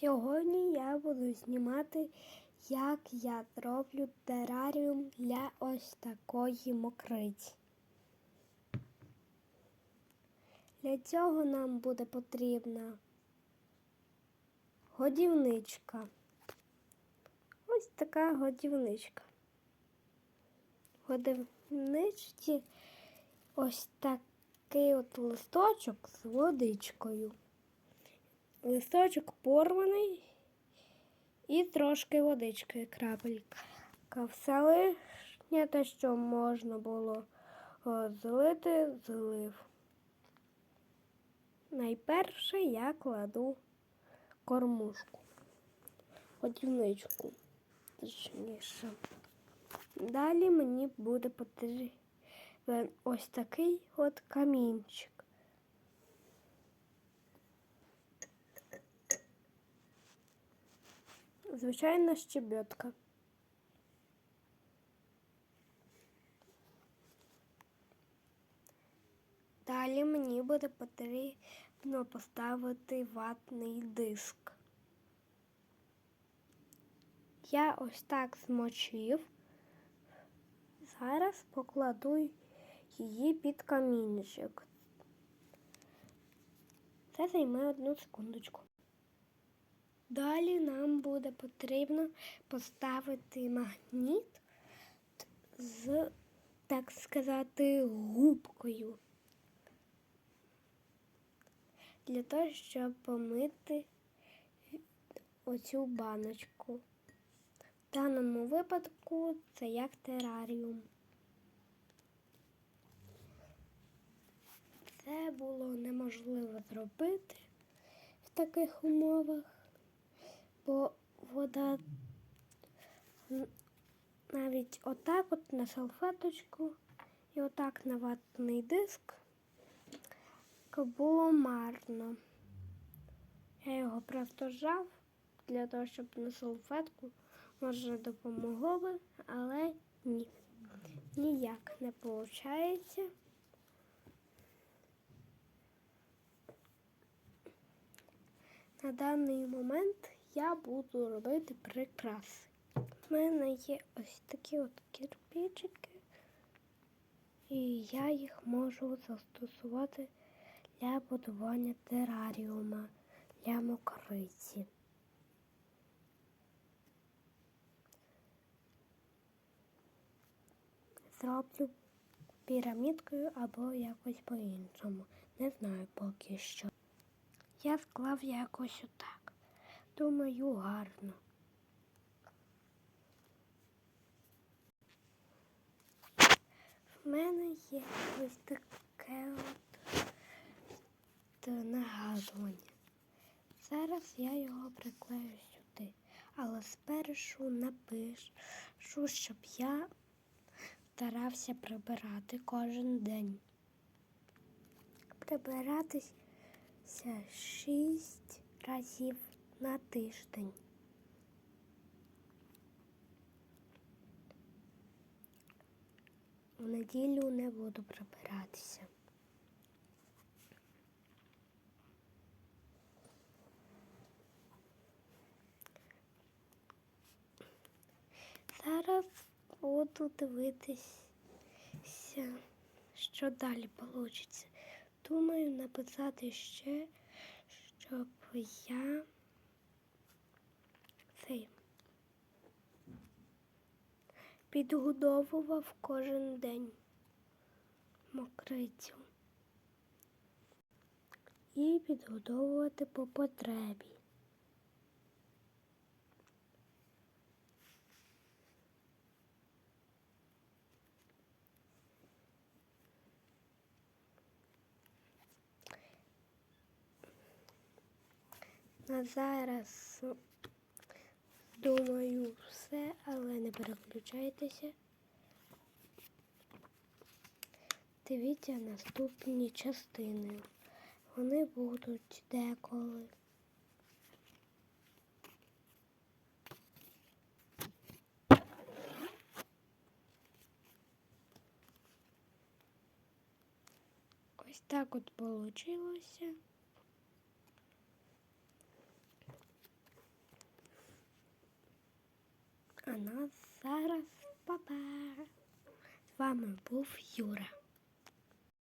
Сьогодні я буду знімати, як я роблю тераріум для ось такої мокриці. Для цього нам буде потрібна годівничка. Ось така годівничка. В годівничці ось такий от листочок з водичкою. Листочок порваний і трошки водички крапелька. Все лишнє те, що можна було злити, злив. Найперше я кладу кормушку, годівничку, точніше. Далі мені буде потрібен ось такий от камінчик. Звичайна щебетка. Далі мені буде потрібно поставити ватний диск. Я ось так змочив. Зараз покладу її під камінчик. Це займе одну секундочку. Далі нам буде потрібно поставити магніт з, так сказати, губкою. Для того, щоб помити оцю баночку. В даному випадку це як тераріум. Це було неможливо зробити в таких умовах бо вода навіть отак от на салфеточку і отак на ватний диск було марно. Я його просто жав для того, щоб на салфетку може допомогло би, але ні. Ніяк не виходить. На даний момент я буду робити прикраси. У мене є ось такі от кирпичики, і я їх можу застосувати для будування тераріума для мокриці. Зроблю пірамідкою або якось по-іншому. Не знаю поки що. Я склав якось отак. Думаю, гарно. В мене є ось таке от нагадування. Зараз я його приклею сюди, але спершу напишу, щоб я старався прибирати кожен день. Прибиратися шість разів на тиждень. У неділю не буду прибиратися. Зараз буду дивитися, що далі вийде. Думаю написати ще, щоб я цей підгодовував кожен день мокрицю і підгодовувати по потребі. На зараз думаю все, але не переключайтеся. Дивіться наступні частини. Вони будуть деколи. Ось так от получилося. Нас зараз папа. З вами був Юра.